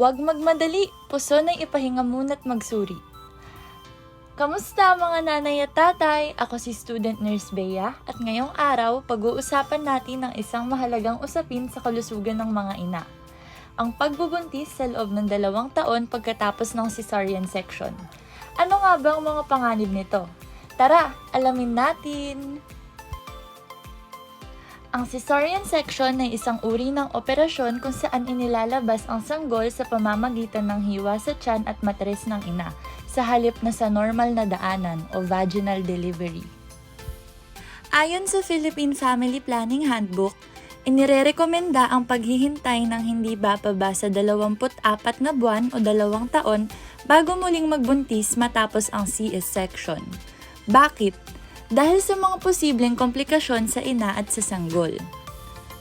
Huwag magmadali, puso na ipahinga muna't magsuri. Kamusta mga nanay at tatay? Ako si Student Nurse Bea at ngayong araw pag-uusapan natin ang isang mahalagang usapin sa kalusugan ng mga ina. Ang pagbubuntis sa loob ng dalawang taon pagkatapos ng cesarean section. Ano nga ba ang mga panganib nito? Tara, alamin natin! Ang cesarean section ay isang uri ng operasyon kung saan inilalabas ang sanggol sa pamamagitan ng hiwa sa tiyan at matres ng ina sa halip na sa normal na daanan o vaginal delivery. Ayon sa Philippine Family Planning Handbook, inirerekomenda ang paghihintay ng hindi bababa sa 24 na buwan o dalawang taon bago muling magbuntis matapos ang CS-section. Bakit? Dahil sa mga posibleng komplikasyon sa ina at sa sanggol.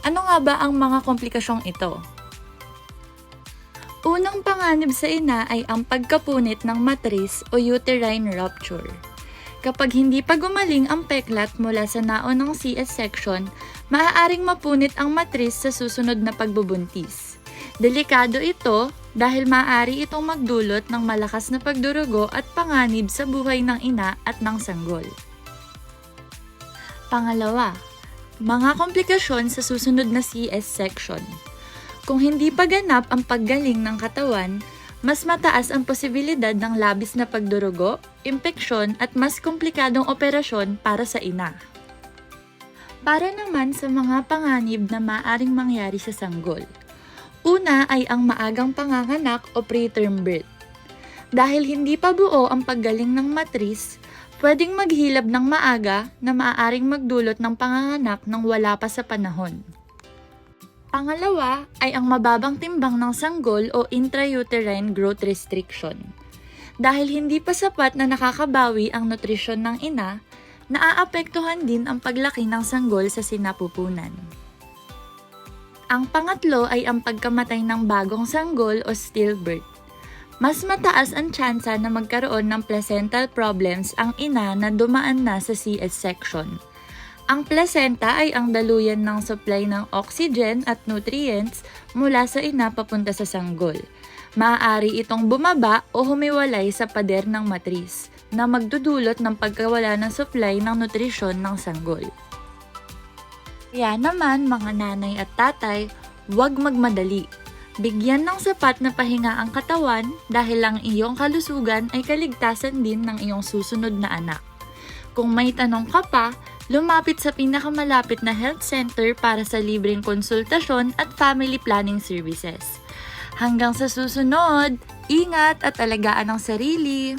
Ano nga ba ang mga komplikasyong ito? Unang panganib sa ina ay ang pagkapunit ng matris o uterine rupture. Kapag hindi pa gumaling ang peklat mula sa naon ng CS section, maaaring mapunit ang matris sa susunod na pagbubuntis. Delikado ito dahil maaari itong magdulot ng malakas na pagdurugo at panganib sa buhay ng ina at ng sanggol. Pangalawa, mga komplikasyon sa susunod na CS section. Kung hindi pa ganap ang paggaling ng katawan, mas mataas ang posibilidad ng labis na pagdurugo, impeksyon at mas komplikadong operasyon para sa ina. Para naman sa mga panganib na maaring mangyari sa sanggol. Una ay ang maagang panganganak o preterm birth. Dahil hindi pa buo ang paggaling ng matris, pwedeng maghilab ng maaga na maaaring magdulot ng panganganak nang wala pa sa panahon. Pangalawa ay ang mababang timbang ng sanggol o intrauterine growth restriction. Dahil hindi pa sapat na nakakabawi ang nutrisyon ng ina, naaapektuhan din ang paglaki ng sanggol sa sinapupunan. Ang pangatlo ay ang pagkamatay ng bagong sanggol o stillbirth. Mas mataas ang tsansa na magkaroon ng placental problems ang ina na dumaan na sa CS section. Ang placenta ay ang daluyan ng supply ng oxygen at nutrients mula sa ina papunta sa sanggol. Maaari itong bumaba o humiwalay sa pader ng matris na magdudulot ng pagkawala ng supply ng nutrisyon ng sanggol. Kaya naman mga nanay at tatay, huwag magmadali. Bigyan ng sapat na pahinga ang katawan dahil ang iyong kalusugan ay kaligtasan din ng iyong susunod na anak. Kung may tanong ka pa, lumapit sa pinakamalapit na health center para sa libreng konsultasyon at family planning services. Hanggang sa susunod, ingat at alagaan ang sarili!